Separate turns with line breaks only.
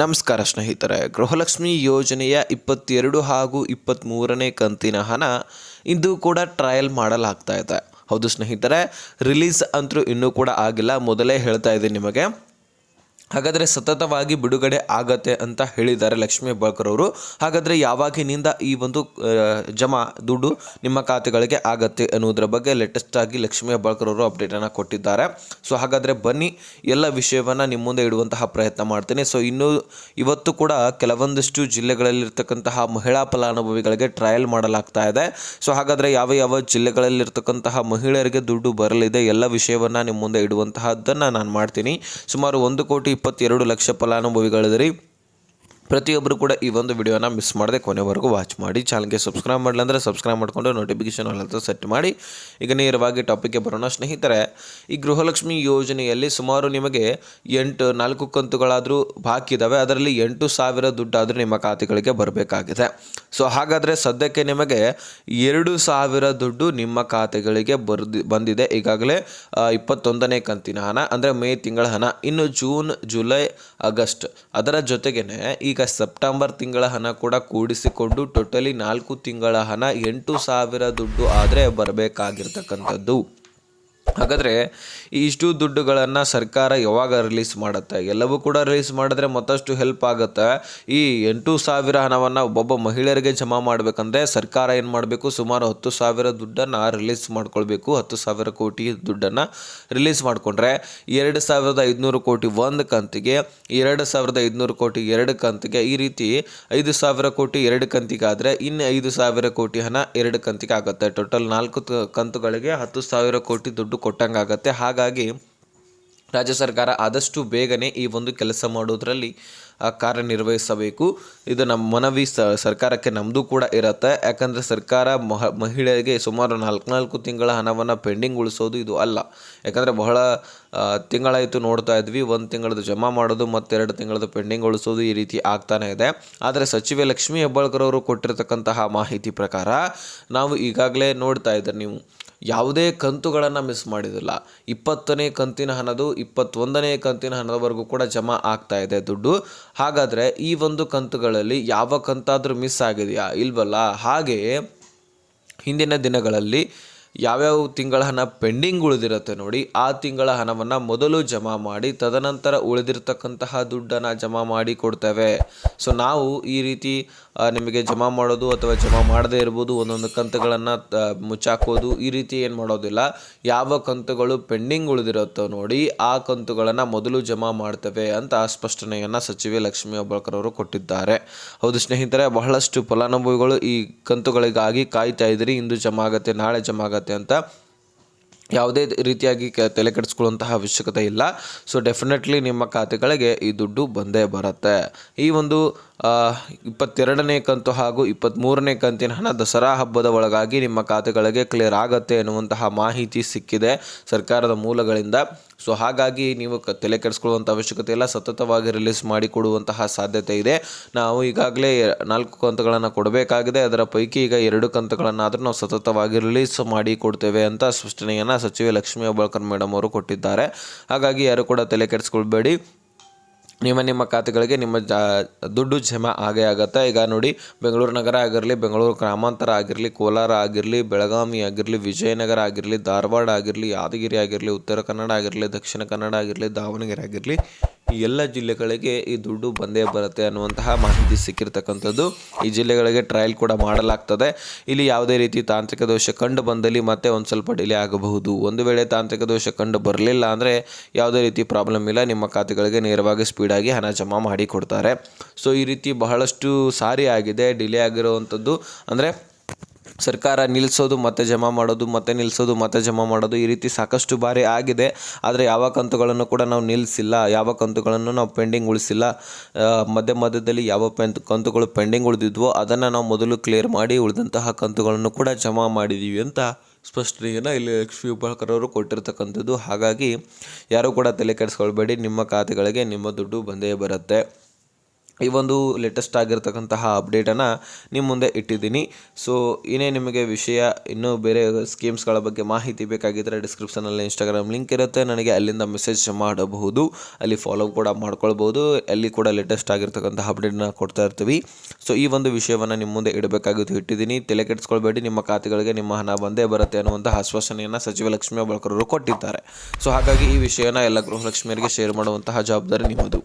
ನಮಸ್ಕಾರ ಸ್ನೇಹಿತರೆ, ಗೃಹಲಕ್ಷ್ಮಿ ಯೋಜನೆಯ ಇಪ್ಪತ್ತೆರಡು ಹಾಗೂ ಇಪ್ಪತ್ತ್ಮೂರನೇ ಕಂತಿನ ಹಣ ಇಂದು ಕೂಡ ಟ್ರಯಲ್ ಮಾಡಲಾಗ್ತಾ ಇದೆ. ಹೌದು ಸ್ನೇಹಿತರೆ, ರಿಲೀಸ್ ಅಂತೂ ಇನ್ನೂ ಕೂಡ ಆಗಿಲ್ಲ. ಮೊದಲೇ ಹೇಳ್ತಾ ಇದ್ದೀನಿ ನಿಮಗೆ. ಹಾಗಾದರೆ ಸತತವಾಗಿ ಬಿಡುಗಡೆ ಆಗತ್ತೆ ಅಂತ ಹೇಳಿದ್ದಾರೆ ಲಕ್ಷ್ಮೀ ಹೆಬ್ಬಾಳ್ಕರ್ ಅವರು. ಹಾಗಾದರೆ ಯಾವಾಗಿನಿಂದ ಈ ಒಂದು ಜಮಾ ದುಡ್ಡು ನಿಮ್ಮ ಖಾತೆಗಳಿಗೆ ಆಗತ್ತೆ ಅನ್ನೋದ್ರ ಬಗ್ಗೆ ಲೇಟೆಸ್ಟ್ ಆಗಿ ಲಕ್ಷ್ಮೀ ಹೆಬ್ಬಾಳ್ಕರ್ ಅವರು ಅಪ್ಡೇಟನ್ನು ಕೊಟ್ಟಿದ್ದಾರೆ. ಸೊ ಹಾಗಾದರೆ ಬನ್ನಿ, ಎಲ್ಲ ವಿಷಯವನ್ನು ನಿಮ್ಮ ಮುಂದೆ ಇಡುವಂತಹ ಪ್ರಯತ್ನ ಮಾಡ್ತೀನಿ. ಸೊ ಇನ್ನು ಇವತ್ತು ಕೂಡ ಕೆಲವೊಂದಿಷ್ಟು ಜಿಲ್ಲೆಗಳಲ್ಲಿರ್ತಕ್ಕಂತಹ ಮಹಿಳಾ ಫಲಾನುಭವಿಗಳಿಗೆ ಟ್ರಯಲ್ ಮಾಡಲಾಗ್ತಾ ಇದೆ. ಸೊ ಹಾಗಾದರೆ ಯಾವ ಯಾವ ಜಿಲ್ಲೆಗಳಲ್ಲಿರ್ತಕ್ಕಂತಹ ಮಹಿಳೆಯರಿಗೆ ದುಡ್ಡು ಬರಲಿದೆ, ಎಲ್ಲ ವಿಷಯವನ್ನು ನಿಮ್ಮ ಮುಂದೆ ಇಡುವಂತಹದ್ದನ್ನು ನಾನು ಮಾಡ್ತೀನಿ. ಸುಮಾರು ಒಂದು ಕೋಟಿ ಇಪ್ಪತ್ತೆರಡು ಲಕ್ಷ ಫಲಾನುಭವಿಗಳಿದ್ರಿ. ಪ್ರತಿಯೊಬ್ಬರು ಕೂಡ ಈ ಒಂದು ವಿಡಿಯೋನ ಮಿಸ್ ಮಾಡದೆ ಕೊನೆವರೆಗೂ ವಾಚ್ ಮಾಡಿ ಚಾನಲ್ಗೆ ಸಬ್ಸ್ಕ್ರೈಬ್ ಮಾಡಲಿ ಅಂದರೆ ಸಬ್ಸ್ಕ್ರೈಬ್ ಮಾಡಿಕೊಂಡು ನೋಟಿಫಿಕೇಶನ್ ಅಂತ ಸೆಟ್ ಮಾಡಿ. ಈಗ ನೇರವಾಗಿ ಟಾಪಿಕ್ಗೆ ಬರೋಣ ಸ್ನೇಹಿತರೆ, ಈ ಗೃಹಲಕ್ಷ್ಮಿ ಯೋಜನೆಯಲ್ಲಿ ಸುಮಾರು ನಿಮಗೆ ಎಂಟು, ನಾಲ್ಕು ಕಂತುಗಳಾದರೂ ಬಾಕಿ ಇದ್ದಾವೆ ಅದರಲ್ಲಿ ಎಂಟು ಸಾವಿರ ದುಡ್ಡಾದರೂ ನಿಮ್ಮ ಖಾತೆಗಳಿಗೆ ಬರಬೇಕಾಗಿದೆ. ಸೊ ಹಾಗಾದರೆ ಸದ್ಯಕ್ಕೆ ನಿಮಗೆ ಎರಡು ಸಾವಿರ ದುಡ್ಡು ನಿಮ್ಮ ಖಾತೆಗಳಿಗೆ ಬರ್ದಿ, ಬಂದಿದೆ. ಈಗಾಗಲೇ ಇಪ್ಪತ್ತೊಂದನೇ ಕಂತಿನ ಹಣ, ಅಂದರೆ ಮೇ ತಿಂಗಳ ಹಣ. ಇನ್ನು ಜೂನ್, ಜುಲೈ, ಆಗಸ್ಟ್ ಅದರ ಜೊತೆಗೇನೆ ಈಗ ಸೆಪ್ಟೆಂಬರ್ ತಿಂಗಳ ಹಣ ಕೂಡ ಕೂಡಿಸಿಕೊಂಡು ಟೋಟಲಿ ನಾಲ್ಕು ತಿಂಗಳ ಹಣ ಎಂಟು ಸಾವಿರ ದುಡ್ಡು ಆದರೆ ಬರಬೇಕಾಗಿರ್ತಕ್ಕಂಥದ್ದು. ಹಾಗಾದರೆ ಇಷ್ಟು ದುಡ್ಡುಗಳನ್ನು ಸರ್ಕಾರ ಯಾವಾಗ ರಿಲೀಸ್ ಮಾಡುತ್ತೆ? ಎಲ್ಲವೂ ಕೂಡ ರಿಲೀಸ್ ಮಾಡಿದ್ರೆ ಮತ್ತಷ್ಟು ಹೆಲ್ಪ್ ಆಗುತ್ತೆ. ಈ ಎಂಟು ಸಾವಿರ ಹಣವನ್ನು ಒಬ್ಬೊಬ್ಬ ಮಹಿಳೆಯರಿಗೆ ಜಮಾ ಮಾಡಬೇಕಂದ್ರೆ ಸರ್ಕಾರ ಏನು ಮಾಡಬೇಕು? ಸುಮಾರು ಹತ್ತು ಸಾವಿರ ದುಡ್ಡನ್ನು ರಿಲೀಸ್ ಮಾಡ್ಕೊಳ್ಬೇಕು. ಹತ್ತು ಸಾವಿರ ಕೋಟಿ ದುಡ್ಡನ್ನು ರಿಲೀಸ್ ಮಾಡಿಕೊಂಡ್ರೆ ಎರಡು ಸಾವಿರದ ಐದುನೂರು ಕೋಟಿ ಒಂದು ಕಂತಿಗೆ, ಎರಡು ಸಾವಿರದ ಐದುನೂರು ಕೋಟಿ ಎರಡು ಕಂತಿಗೆ, ಈ ರೀತಿ ಐದು ಸಾವಿರ ಕೋಟಿ ಎರಡು ಕಂತಿಗೆ ಆದರೆ ಇನ್ನು ಐದು ಸಾವಿರ ಕೋಟಿ ಹಣ ಎರಡು ಕಂತಿಗೆ ಆಗುತ್ತೆ. ಟೋಟಲ್ ನಾಲ್ಕು ಕಂತುಗಳಿಗೆ ಹತ್ತು ಸಾವಿರ ಕೋಟಿ ದುಡ್ಡು ಕೊಟ್ಟಂಗಾಗತ್ತೆ. ಹಾಗಾಗಿ ರಾಜ್ಯ ಸರ್ಕಾರ ಆದಷ್ಟು ಬೇಗನೆ ಈ ಒಂದು ಕೆಲಸ ಮಾಡೋದ್ರಲ್ಲಿ ಕಾರ್ಯನಿರ್ವಹಿಸಬೇಕು. ಇದು ನಮ್ಮ ಮನವಿ ಸರ್ಕಾರಕ್ಕೆ ನಮ್ಮದು ಕೂಡ ಇರುತ್ತೆ. ಯಾಕಂದರೆ ಸರ್ಕಾರ ಮಹ ಮಹಿಳೆಯರಿಗೆ ಸುಮಾರು ನಾಲ್ಕು ನಾಲ್ಕು ತಿಂಗಳ ಹಣವನ್ನು ಪೆಂಡಿಂಗ್ ಉಳಿಸೋದು ಇದು ಅಲ್ಲ. ಯಾಕಂದರೆ ಬಹಳ ತಿಂಗಳಾಯಿತು ನೋಡ್ತಾ ಇದ್ವಿ. ಒಂದು ತಿಂಗಳದ್ದು ಜಮಾ ಮಾಡೋದು, ಮತ್ತೆರಡು ತಿಂಗಳದ್ದು ಪೆಂಡಿಂಗ್ ಉಳಿಸೋದು ಈ ರೀತಿ ಆಗ್ತಾನೆ ಇದೆ. ಆದರೆ ಸಚಿವೆ ಲಕ್ಷ್ಮೀ ಹೆಬ್ಬಾಳ್ಕರ್ ಅವರು ಕೊಟ್ಟಿರತಕ್ಕಂತಹ ಮಾಹಿತಿ ಪ್ರಕಾರ, ನಾವು ಈಗಾಗಲೇ ನೋಡ್ತಾ ಇದ್ದಾರೆ ನೀವು. ಯಾವುದೇ ಕಂತುಗಳನ್ನು ಮಿಸ್ ಮಾಡಿದಿಲ್ಲ. ಇಪ್ಪತ್ತನೇ ಕಂತಿನ ಹಣದು ಇಪ್ಪತ್ತೊಂದನೇ ಕಂತಿನ ಹಣದವರೆಗೂ ಕೂಡ ಜಮಾ ಆಗ್ತಾ ಇದೆ ದುಡ್ಡು. ಹಾಗಾದರೆ ಈ ಒಂದು ಕಂತುಗಳಲ್ಲಿ ಯಾವ ಕಂತಾದರೂ ಮಿಸ್ ಆಗಿದೆಯಾ? ಇಲ್ವಲ್ಲ? ಹಾಗೆಯೇ ಹಿಂದಿನ ದಿನಗಳಲ್ಲಿ ಯಾವ್ಯಾವ ತಿಂಗಳ ಹಣ ಪೆಂಡಿಂಗ್ ಉಳಿದಿರುತ್ತೆ ನೋಡಿ, ಆ ತಿಂಗಳ ಹಣವನ್ನು ಮೊದಲು ಜಮಾ ಮಾಡಿ, ತದನಂತರ ಉಳಿದಿರ್ತಕ್ಕಂತಹ ದುಡ್ಡನ್ನು ಜಮಾ ಮಾಡಿ ಕೊಡ್ತೇವೆ. ಸೊ ನಾವು ಈ ರೀತಿ ನಿಮಗೆ ಜಮಾ ಮಾಡೋದು ಅಥವಾ ಜಮಾ ಮಾಡದೇ ಇರ್ಬೋದು, ಒಂದೊಂದು ಕಂತುಗಳನ್ನು ಮುಚ್ಚಾಕೋದು, ಈ ರೀತಿ ಏನು ಮಾಡೋದಿಲ್ಲ. ಯಾವ ಕಂತುಗಳು ಪೆಂಡಿಂಗ್ ಉಳಿದಿರುತ್ತೋ ನೋಡಿ, ಆ ಕಂತುಗಳನ್ನು ಮೊದಲು ಜಮಾ ಮಾಡ್ತವೆ ಅಂತ ಸ್ಪಷ್ಟನೆಯನ್ನು ಸಚಿವೆ ಲಕ್ಷ್ಮೀ ಹೆಬ್ಬಾಳ್ಕರ್ ಅವರು ಕೊಟ್ಟಿದ್ದಾರೆ. ಹೌದು ಸ್ನೇಹಿತರೆ, ಬಹಳಷ್ಟು ಫಲಾನುಭವಿಗಳು ಈ ಕಂತುಗಳಿಗಾಗಿ ಕಾಯ್ತಾ ಇದ್ರಿ ಇಂದು ಜಮಾ ಆಗತ್ತೆ, ನಾಳೆ ಜಮಾ ಆಗತ್ತೆ ಅಂತ ಯಾವುದೇ ರೀತಿಯಾಗಿ ಕೆ, ತಲೆ ಕೆಡಿಸ್ಕೊಳ್ಳುವಂತಹ ಅವಶ್ಯಕತೆ ಇಲ್ಲ. ಸೊ ಡೆಫಿನೆಟ್ಲಿ ನಿಮ್ಮ ಖಾತೆಗಳಿಗೆ ಈ ದುಡ್ಡು ಬಂದೇ ಬರುತ್ತೆ. ಈ ಒಂದು ಇಪ್ಪತ್ತೆರಡನೇ ಕಂತು ಹಾಗೂ ಇಪ್ಪತ್ತ್ಮೂರನೇ ಕಂತಿನ ಹಣ ದಸರಾ ಹಬ್ಬದ ಒಳಗಾಗಿ ನಿಮ್ಮ ಖಾತೆಗಳಿಗೆ ಕ್ಲಿಯರ್ ಆಗತ್ತೆ ಎನ್ನುವಂತಹ ಮಾಹಿತಿ ಸಿಕ್ಕಿದೆ ಸರ್ಕಾರದ ಮೂಲಗಳಿಂದ. ಸೊ ಹಾಗಾಗಿ ನೀವು ಕ, ತಲೆ ಕೆಡಿಸ್ಕೊಳ್ಳುವಂಥ ಅವಶ್ಯಕತೆ ಇಲ್ಲ, ಸತತವಾಗಿ ರಿಲೀಸ್ ಮಾಡಿಕೊಡುವಂತಹ ಸಾಧ್ಯತೆ ಇದೆ. ನಾವು ಈಗಾಗಲೇ ನಾಲ್ಕು ಕಂತುಗಳನ್ನು ಕೊಡಬೇಕಾಗಿದೆ. ಅದರ ಪೈಕಿ ಈಗ ಎರಡು ಕಂತುಗಳನ್ನಾದರೂ ನಾವು ಸತತವಾಗಿ ರಿಲೀಸ್ ಮಾಡಿ ಕೊಡ್ತೇವೆ ಅಂತ ಸ್ಪಷ್ಟನೆಯನ್ನು ಸಚಿವೆ ಲಕ್ಷ್ಮೀ ಹೆಬ್ಬಾಳ್ಕರ್ ಮೇಡಮ್ ಅವರು ಕೊಟ್ಟಿದ್ದಾರೆ. ಹಾಗಾಗಿ ಯಾರು ಕೂಡ ತಲೆ ಕೆಡಿಸ್ಕೊಳ್ಬೇಡಿ. ನಿಮ್ಮ ನಿಮ್ಮ ಖಾತೆಗಳಿಗೆ ನಿಮ್ಮ ಜಾ, ದುಡ್ಡು ಜಮಾ ಆಗೇ ಆಗುತ್ತೆ. ಈಗ ನೋಡಿ, ಬೆಂಗಳೂರು ನಗರ ಆಗಿರಲಿ, ಬೆಂಗಳೂರು ಗ್ರಾಮಾಂತರ ಆಗಿರಲಿ, ಕೋಲಾರ ಆಗಿರಲಿ, ಬೆಳಗಾವಿ ಆಗಿರಲಿ, ವಿಜಯನಗರ ಆಗಿರಲಿ, ಧಾರವಾಡ ಆಗಿರಲಿ, ಯಾದಗಿರಿ ಆಗಿರಲಿ, ಉತ್ತರ ಕನ್ನಡ ಆಗಿರಲಿ, ದಕ್ಷಿಣ ಕನ್ನಡ ಆಗಿರಲಿ, ದಾವಣಗೆರೆ ಆಗಿರಲಿ ಈ ಎಲ್ಲ ಜಿಲ್ಲೆಗಳಿಗೆ ಈ ದುಡ್ಡು ಬಂದೇ ಬರುತ್ತೆ ಅನ್ನುವಂತಹ ಮಾಹಿತಿ ಸಿಕ್ಕಿರ್ತಕ್ಕಂಥದ್ದು. ಈ ಜಿಲ್ಲೆಗಳಿಗೆ ಟ್ರಯಲ್ ಕೂಡ ಮಾಡಲಾಗ್ತದೆ. ಇಲ್ಲಿ ಯಾವುದೇ ರೀತಿ ತಾಂತ್ರಿಕ ದೋಷ ಕಂಡು ಬಂದಲ್ಲಿ ಮತ್ತೆ ಒಂದು ಸ್ವಲ್ಪ ಡಿಲೇ ಆಗಬಹುದು. ಒಂದು ವೇಳೆ ತಾಂತ್ರಿಕ ದೋಷ ಕಂಡು ಬರಲಿಲ್ಲ ಅಂದರೆ ಯಾವುದೇ ರೀತಿ ಪ್ರಾಬ್ಲಮ್ ಇಲ್ಲ. ನಿಮ್ಮ ಖಾತೆಗಳಿಗೆ ನೇರವಾಗಿ ಸ್ಪೀಡಾಗಿ ಹಣ ಜಮಾ ಮಾಡಿ ಕೊಡ್ತಾರೆ. ಸೊ ಈ ರೀತಿ ಬಹಳಷ್ಟು ಸಾರಿ ಆಗಿದೆ ಡಿಲೇ ಆಗಿರುವಂಥದ್ದು. ಅಂದರೆ ಸರ್ಕಾರ ನಿಲ್ಲಿಸೋದು ಮತ್ತೆ ಜಮಾ ಮಾಡೋದು, ಮತ್ತೆ ನಿಲ್ಲಿಸೋದು ಮತ್ತೆ ಜಮಾ ಮಾಡೋದು ಈ ರೀತಿ ಸಾಕಷ್ಟು ಬಾರಿ ಆಗಿದೆ. ಆದರೆ ಯಾವ ಕಂತುಗಳನ್ನು ಕೂಡ ನಾವು ನಿಲ್ಲಿಸಿಲ್ಲ ಯಾವ ಕಂತುಗಳನ್ನು ನಾವು ಪೆಂಡಿಂಗ್ ಉಳಿಸಿಲ್ಲ ಮಧ್ಯ ಮಧ್ಯದಲ್ಲಿ ಯಾವ ಕಂತುಗಳು ಪೆಂಡಿಂಗ್ ಉಳಿದಿದ್ವೋ ಅದನ್ನು ನಾವು ಮೊದಲು ಕ್ಲಿಯರ್ ಮಾಡಿ ಉಳಿದಂತಹ ಕಂತುಗಳನ್ನು ಕೂಡ ಜಮಾ ಮಾಡಿದ್ದೀವಿ ಅಂತ ಸ್ಪಷ್ಟನೆಯನ್ನು ಇಲ್ಲಿ ಲಕ್ಷ್ಮೀ ಅವರು ಕೊಟ್ಟಿರ್ತಕ್ಕಂಥದ್ದು. ಹಾಗಾಗಿ ಯಾರೂ ಕೂಡ ತಲೆ ಕೆಡಿಸ್ಕೊಳ್ಬೇಡಿ, ನಿಮ್ಮ ಖಾತೆಗಳಿಗೆ ನಿಮ್ಮ ದುಡ್ಡು ಬಂದೇ ಬರುತ್ತೆ. ಈ ಒಂದು ಲೇಟೆಸ್ಟ್ ಆಗಿರ್ತಕ್ಕಂತಹ ಅಪ್ಡೇಟನ್ನು ನಿಮ್ಮ ಮುಂದೆ ಇಟ್ಟಿದ್ದೀನಿ. ಸೊ ಇನ್ನೇ ನಿಮಗೆ ವಿಷಯ, ಇನ್ನೂ ಬೇರೆ ಸ್ಕೀಮ್ಸ್ಗಳ ಬಗ್ಗೆ ಮಾಹಿತಿ ಬೇಕಾಗಿದ್ದರೆ ಡಿಸ್ಕ್ರಿಪ್ಷನಲ್ಲಿ ಇನ್ಸ್ಟಾಗ್ರಾಮ್ ಲಿಂಕ್ ಇರುತ್ತೆ. ನನಗೆ ಅಲ್ಲಿಂದ ಮೆಸೇಜ್ ಮಾಡಬಹುದು. ಅಲ್ಲಿ ಫಾಲೋ ಕೂಡ ಮಾಡ್ಕೊಳ್ಬೋದು ಅಲ್ಲಿ ಕೂಡ ಲೇಟೆಸ್ಟ್ ಆಗಿರ್ತಕ್ಕಂತಹ ಅಪ್ಡೇಟ್ನ ಕೊಡ್ತಾ ಇರ್ತೀವಿ. ಸೊ ಈ ಒಂದು ವಿಷಯವನ್ನು ನಿಮ್ಮ ಮುಂದೆ ಇಡಬೇಕಾಗಿದ್ದು ಇಟ್ಟಿದ್ದೀನಿ. ತಲೆ ಕೆಡಿಸ್ಕೊಳ್ಬೇಡಿ. ನಿಮ್ಮ ಖಾತೆಗಳಿಗೆ ನಿಮ್ಮ ಹಣ ಬಂದೇ ಬರುತ್ತೆ ಅನ್ನುವಂಥ ಆಶ್ವಾಸನೆಯನ್ನು ಸಚಿವ ಲಕ್ಷ್ಮೀ ಬಳಕರರು ಕೊಟ್ಟಿದ್ದಾರೆ. ಸೊ ಹಾಗಾಗಿ ಈ ವಿಷಯನ ಎಲ್ಲ ಗೃಹಲಕ್ಷ್ಮಿಯರಿಗೆ ಶೇರ್ ಮಾಡುವಂತಹ ಜವಾಬ್ದಾರಿ ನಿಮ್ಮದು.